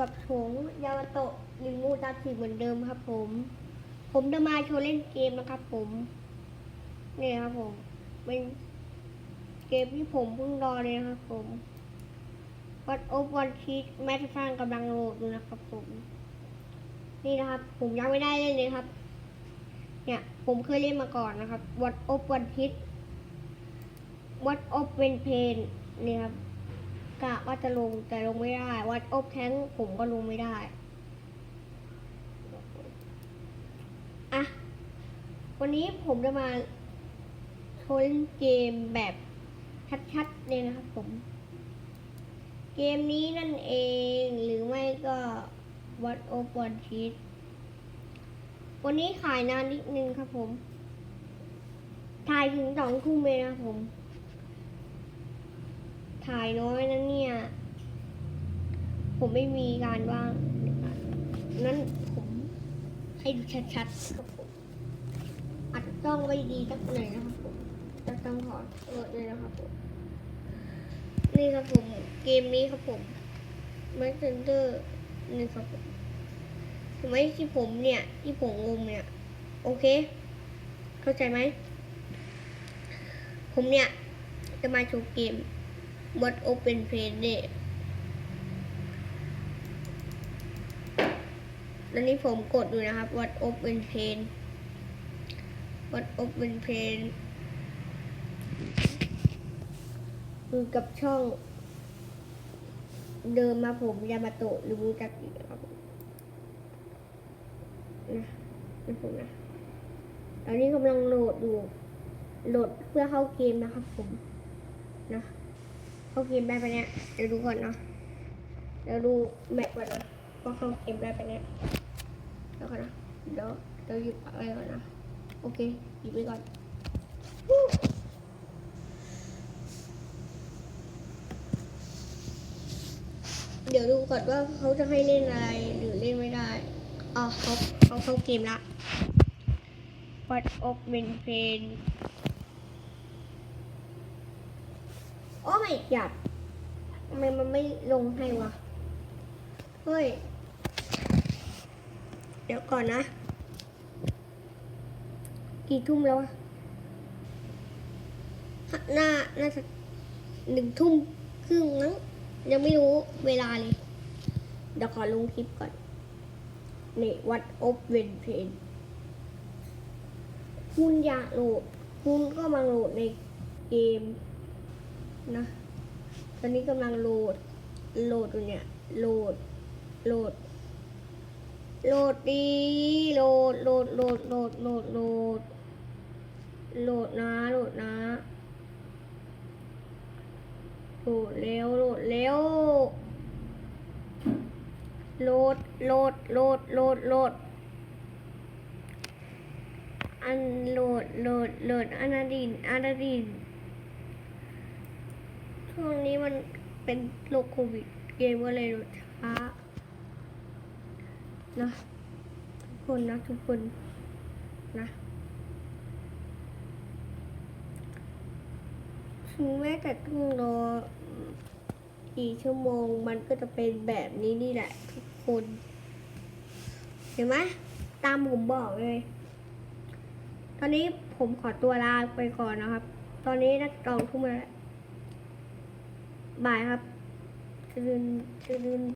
กับโถงยามาโตะหรือมูตาสีเหมือนเดิมครับ ผม ผมจะมาโชว์เล่นเกมนะครับ ผมนี่ครับผมเป็นเกมที่ผมเพิ่งรอเลยนะครับผมวัดโอวันชีตแมทฟังกำลังโหลดอยู่นะครับ ผม นี่นะครับ ผมยังไม่ได้เล่นเลยครับ เนี่ยผมเคยเล่นมาก่อนนะครับวัดโอวันชีตวัดโอเป็นเพนนี่ครับ กะว่าจะลงแต่ลงไม่ได้ วัดอบแท้งผมก็ลงไม่ได้อะวันนี้ผมจะมาโชว์เล่นเกมแบบชัดๆเลยนะครับผม เกมนี้นั่นเองหรือไม่ก็วัดอบวันชีตวันนี้ขายนานนิดนึงครับผมถ่ายถึงสองทุ่มเลยนะครับผม ถ่ายน้อยนะเนี่ย ผมไม่มีการว่างนั้นผมให้ดูชัดๆครับผมอัดต้องไว้ดีสักหน่อยนะครับผมจะต้องขอโทษเลยนะครับผม นี่ครับผม เกมนี้ครับผม m ม s เซนเตอร์นี่ครับผมถูกไหมที่ผมเนี่ย ที่ผมงงเนี่ย โอเค เข้าใจไหม ผมเนี่ย จะมาโชว์เกม What Open Play เนี่ยตอนนี้ผมกดอยู่นะครับ What Open Play What Open Play คือกับช่องเดิมมาผมยามาโตะหรือมูจักิครับนะนี่ผมนะตอนนี้กำลังโหลดอยู่โหลดเพื่อเข้าเกมนะครับผมนะ เขาเกมได้ปะเนี่ยเดี๋ยวดูก่อนเนาะเดี๋ยวดูแมปก่อนนะว่าเขาเกมได้ปะเนี่ยเดี๋ยวก่อนนะเดี๋ยวเดี๋ยวหยิบอะไรก่อนนะโอเคหยิบไปก่อนเดี๋ยวดูก่อนว่าเขาจะให้เล่นอะไรหรือเล่นไม่ได้อ๋อเขาเขาเข้าเกมละ What Open Pain โอ้ไม่หยัดทำไมมันไม่ลงให้วะ เฮ้ย เดี๋ยวก่อนนะ กี่ทุ่มแล้ววะหน้าน่าจะหนึ่งทุ่มครึ่งมั้ง ยังไม่รู้เวลาเลย เดี๋ยวขอลงคลิปก่อน นี่วัดอบเวนเพนคุณอยากโหลด คุณก็มาโหลดในเกม นะ ตอนนี้กำลังโหลด โหลดอยู่เนี่ย โหลด โหลด โหลดดี โหลด โหลด โหลด โหลด โหลด โหลด โหลดนะ โหลดนะ โหลดเร็ว โหลดเร็ว โหลด โหลด โหลด โหลด โหลดอันโหลด โหลด โหลดอนาดินอนาดิน ช่วงนี้มันเป็นโรคโควิด เกมก็เลยลดช้านะทุกคนนะทุกคนนะถึงแม้แต่ต้องรอกี่ชั่วโมงมันก็จะเป็นแบบนี้นี่แหละทุกคน เห็นไหมตามผมบอกเลย ตอนนี้ผมขอตัวลาไปก่อนนะครับ ตอนนี้นักกองทุ่มแล้ว บายครับจะลืนจะลืน